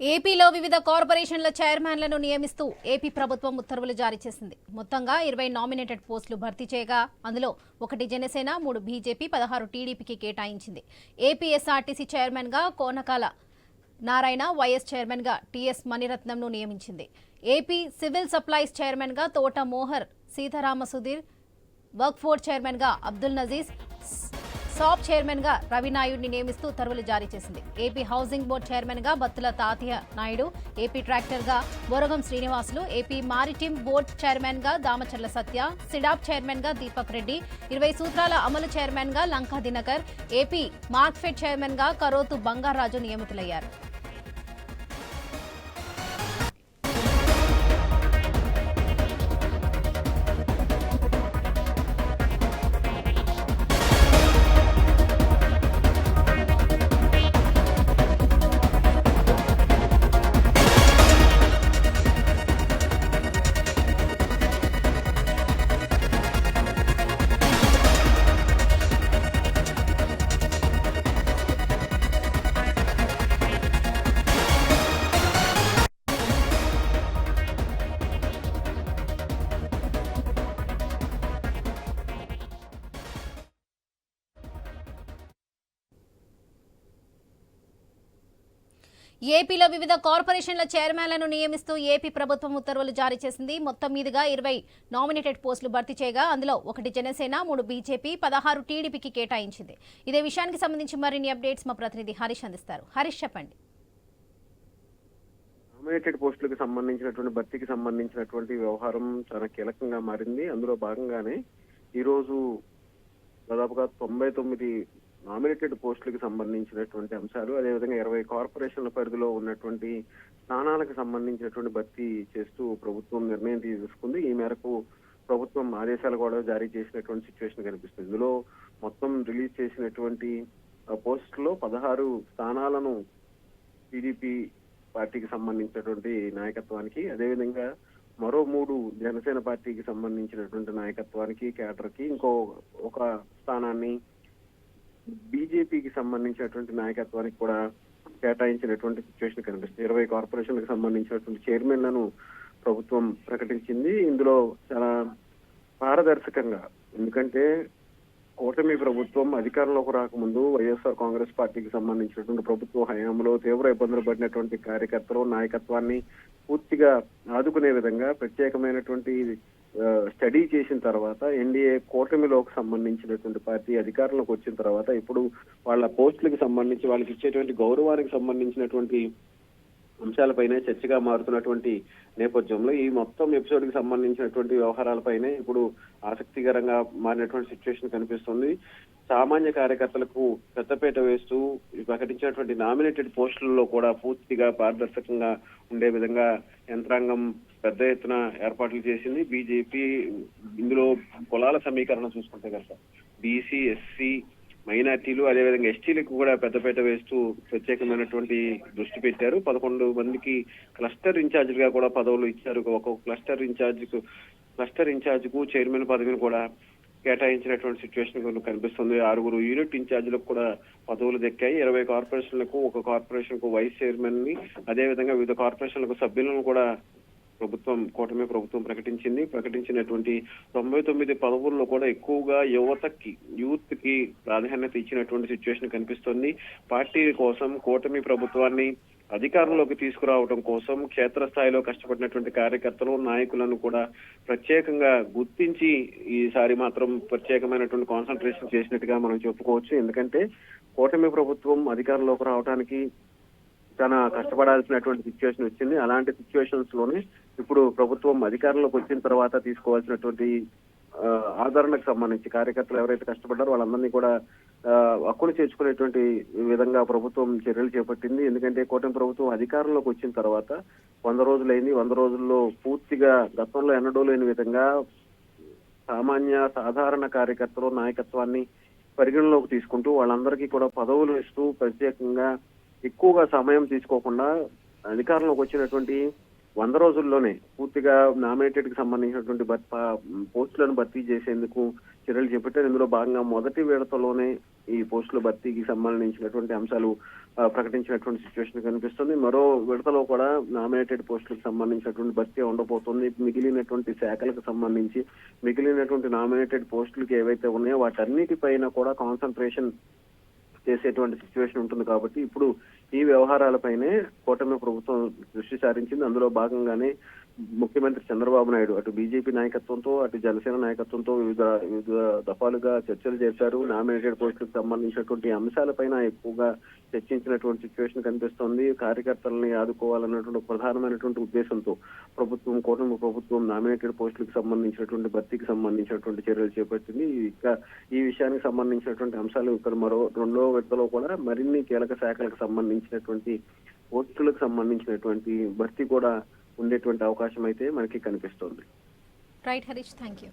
ఏపీలో వివిధ కార్పొరేషన్ల చైర్మన్లను నియమిస్తూ ఏపీ ప్రభుత్వం ఉత్తర్వులు జారీ చేసింది. మొత్తంగా ఇరవై నామినేటెడ్ పోస్టులు భర్తీ చేయగా అందులో ఒకటి జనసేన మూడు బీజేపీ పదహారు టీడీపీకి కేటాయించింది. ఏపీఎస్ఆర్టీసీ చైర్మన్గా కోనకాల నారాయణ వైఎస్ చైర్మన్గా టీఎస్ మణిరత్నంను నియమించింది. ఏపీ సివిల్ సప్లైస్ చైర్మన్గా తోట మోహర్ సీతారామ సుధీర్ వర్క్ ఫోర్స్ చైర్మన్గా అబ్దుల్ నజీజ్ సాప్ చైర్మన్గా రవి నాయుడిని నియమిస్తూ ఉత్తర్వులు జారీ చేసింది. ఏపీ హౌసింగ్ బోర్డు చైర్మన్గా Battula Tatayya Naidu AP ట్రాక్టర్గా Boragam Srinivasulu AP maritime board చైర్మన్గా దామచర్ల సత్య సిడాప్ చైర్మన్గా దీపక్ రెడ్డి ఇరవై సూత్రాల అమలు చైర్మన్గా లంకా దినకర్ ఏపీ మార్క్ఫెడ్ చైర్మన్గా కరోతు బంగారాజు నియమితులయ్యారు. ఏపీలో వివిధ కార్పొరేషన్ల చైర్మన్లను నియమిస్తూ ఏపీ ప్రభుత్వం ఉత్తర్వులు జారీ చేసింది. మొత్తం మీదుగా ఇరవై నామినేటెడ్ పోస్టులు భర్తీ చేయగా అందులో ఒకటి జనసేన మూడు బీజేపీ పదహారు టీడీపీకి కేటాయించింది. ఇదే విషయానికి సంబంధించి మరిన్ని అప్డేట్స్ మా ప్రతినిధి హరీష్ అందిస్తారు. హరీష్ చెప్పండి. నామినేటెడ్ పోస్టులకు సంబంధించినటువంటి భర్తీకి సంబంధించినటువంటి వ్యవహారం చాలా కీలకంగా మారింది. అందులో భాగంగానే ఈ రోజు దాదాపుగా తొంభై తొమ్మిది నామినేటెడ్ పోస్టులకు సంబంధించినటువంటి అంశాలు అదేవిధంగా ఇరవై కార్పొరేషన్ల పరిధిలో ఉన్నటువంటి స్థానాలకు సంబంధించినటువంటి భర్తీ చేస్తూ ప్రభుత్వం నిర్ణయం తీసుకుంది. ఈ మేరకు ప్రభుత్వం ఆదేశాలు కూడా జారీ చేసినటువంటి సిచ్యువేషన్ కనిపిస్తుంది. ఇందులో మొత్తం రిలీజ్ చేసినటువంటి ఆ, పోస్టులో పదహారు స్థానాలను టీడీపీ పార్టీకి సంబంధించినటువంటి నాయకత్వానికి అదేవిధంగా మరో మూడు జనసేన పార్టీకి సంబంధించినటువంటి నాయకత్వానికి కేటర్కి ఇంకో ఒక స్థానాన్ని బీజేపీకి సంబంధించినటువంటి నాయకత్వానికి కూడా కేటాయించినటువంటి సిచ్యువేషన్ కనిపిస్తుంది. ఇరవై కార్పొరేషన్లకు సంబంధించినటువంటి చైర్మన్లను ప్రభుత్వం ప్రకటించింది. ఇందులో చాలా పారదర్శకంగా ఎందుకంటే కూటమి ప్రభుత్వం అధికారంలోకి రాకముందు వైఎస్ఆర్ కాంగ్రెస్ పార్టీకి సంబంధించినటువంటి ప్రభుత్వ హయాంలో తీవ్ర ఇబ్బందులు పడినటువంటి కార్యకర్తలు నాయకత్వాన్ని పూర్తిగా ఆదుకునే విధంగా ప్రత్యేకమైనటువంటి స్టడీ చేసిన తర్వాత ఎన్డీఏ కూటమిలోకి సంబంధించినటువంటి పార్టీ అధికారంలోకి వచ్చిన తర్వాత ఇప్పుడు వాళ్ళ పోస్టులకు సంబంధించి వాళ్ళకి ఇచ్చేటువంటి గౌరవానికి సంబంధించినటువంటి అంశాలపైనే చర్చగా మారుతున్నటువంటి నేపథ్యంలో ఈ మొత్తం ఎపిసోడ్కి సంబంధించినటువంటి వ్యవహారాలపైనే ఇప్పుడు ఆసక్తికరంగా మారినటువంటి సిచ్యువేషన్ కనిపిస్తుంది. సామాన్య కార్యకర్తలకు పెద్దపేట వేస్తూ ప్రకటించినటువంటి నామినేటెడ్ పోస్టులలో కూడా పూర్తిగా పారదర్శకంగా ఉండే విధంగా యంత్రాంగం పెద్ద ఎత్తున ఏర్పాట్లు చేసింది బీజేపీ ఇందులో కులాల సమీకరణ చూసుకుంటే కనుక బీసీ ఎస్సీ మైనార్టీలు అదేవిధంగా ఎస్టీలకు కూడా పెద్దపేట వేస్తూ ప్రత్యేకమైనటువంటి దృష్టి పెట్టారు. పదకొండు మందికి క్లస్టర్ ఇన్ఛార్జిగా కూడా పదవులు ఇచ్చారు. ఒక్కొక్క క్లస్టర్ ఇన్ఛార్జ్కు క్లస్టర్ ఇన్ఛార్జ్కు చైర్మన్ పదవిని కూడా కేటాయించినటువంటి సిచ్యువేషన్ కనిపిస్తుంది. ఆరుగురు యూనిట్ ఇన్ఛార్జీలకు కూడా పదవులు దక్కాయి. ఇరవై కార్పొరేషన్లకు ఒక కార్పొరేషన్కు వైస్ చైర్మన్ని అదేవిధంగా వివిధ కార్పొరేషన్లకు సభ్యులను కూడా ప్రభుత్వం కూటమి ప్రభుత్వం ప్రకటించింది. ప్రకటించినటువంటి తొంభై తొమ్మిది పదవుల్లో కూడా ఎక్కువగా యువతకి యూత్కి ప్రాధాన్యత ఇచ్చినటువంటి సిచ్యువేషన్ కనిపిస్తుంది. పార్టీ కోసం కూటమి ప్రభుత్వాన్ని అధికారంలోకి తీసుకురావడం కోసం క్షేత్రస్థాయిలో కష్టపడినటువంటి కార్యకర్తలు నాయకులను కూడా ప్రత్యేకంగా గుర్తించి ఈసారి మాత్రం ప్రత్యేకమైనటువంటి కాన్సన్ట్రేషన్ చేసినట్టుగా మనం చెప్పుకోవచ్చు. ఎందుకంటే కూటమి ప్రభుత్వం అధికారంలోకి రావడానికి తన కష్టపడాల్సినటువంటి సిచ్యువేషన్ వచ్చింది. అలాంటి సిచ్యువేషన్స్లోనే ఇప్పుడు ప్రభుత్వం అధికారంలోకి వచ్చిన తర్వాత తీసుకోవాల్సినటువంటి ఆదరణకు సంబంధించి కార్యకర్తలు ఎవరైతే కష్టపడ్డారో వాళ్ళందరినీ కూడా హక్కులు చేర్చుకునేటువంటి విధంగా ప్రభుత్వం చర్యలు చేపట్టింది. ఎందుకంటే కూటమి ప్రభుత్వం అధికారంలోకి వచ్చిన తర్వాత వంద రోజులైంది. వంద రోజుల్లో పూర్తిగా గతంలో ఎన్నడూ లేని విధంగా సామాన్య సాధారణ కార్యకర్తలు నాయకత్వాన్ని పరిగణలోకి తీసుకుంటూ వాళ్ళందరికీ కూడా పదవులు ఇస్తూ ప్రత్యేకంగా ఎక్కువగా సమయం తీసుకోకుండా అధికారంలోకి వచ్చినటువంటి వంద రోజుల్లోనే పూర్తిగా నామినేటెడ్కి సంబంధించినటువంటి భర్త పోస్టులను భర్తీ చేసేందుకు చర్యలు చేపట్టారు. ఇందులో భాగంగా మొదటి విడతలోనే ఈ పోస్టుల భర్తీకి సంబంధించినటువంటి అంశాలు ప్రకటించినటువంటి సిచ్యువేషన్ కనిపిస్తుంది. మరో విడతలో కూడా నామినేటెడ్ పోస్టులకు సంబంధించినటువంటి భర్తీ ఉండబోతుంది. మిగిలినటువంటి శాఖలకు సంబంధించి మిగిలినటువంటి నామినేటెడ్ పోస్టులకి ఏవైతే ఉన్నాయో వాటన్నిటిపైన కూడా కాన్సన్ట్రేషన్ చేసేటువంటి సిచ్యువేషన్ ఉంటుంది కాబట్టి ఇప్పుడు ఈ వ్యవహారాలపైనే కూటమి ప్రభుత్వం దృష్టి సారించింది. అందులో భాగంగానే ముఖ్యమంత్రి చంద్రబాబు నాయుడు అటు బీజేపీ నాయకత్వంతో అటు జనసేన నాయకత్వంతో వివిధ వివిధ దఫాలుగా చర్చలు చేశారు. నామినేటెడ్ పోస్టులకు సంబంధించినటువంటి అంశాలపైన ఎక్కువగా చర్చించినటువంటి సిచ్యువేషన్ కనిపిస్తోంది. కార్యకర్తలని ఆదుకోవాలన్నటువంటి ప్రధానమైనటువంటి ఉద్దేశంతో ప్రభుత్వం కూటమి ప్రభుత్వం నామినేటెడ్ పోస్టులకు సంబంధించినటువంటి భర్తీకి సంబంధించినటువంటి చర్యలు చేపట్టింది. ఇంకా ఈ విషయానికి సంబంధించినటువంటి అంశాలు ఇక్కడ మరో రెండో విడతలో కూడా మరిన్ని కీలక శాఖలకు సంబంధించినటువంటి పోస్టులకు సంబంధించినటువంటి భర్తీ కూడా ఉండేటువంటి అవకాశం అయితే మనకి కనిపిస్తోంది. Right Harish thank you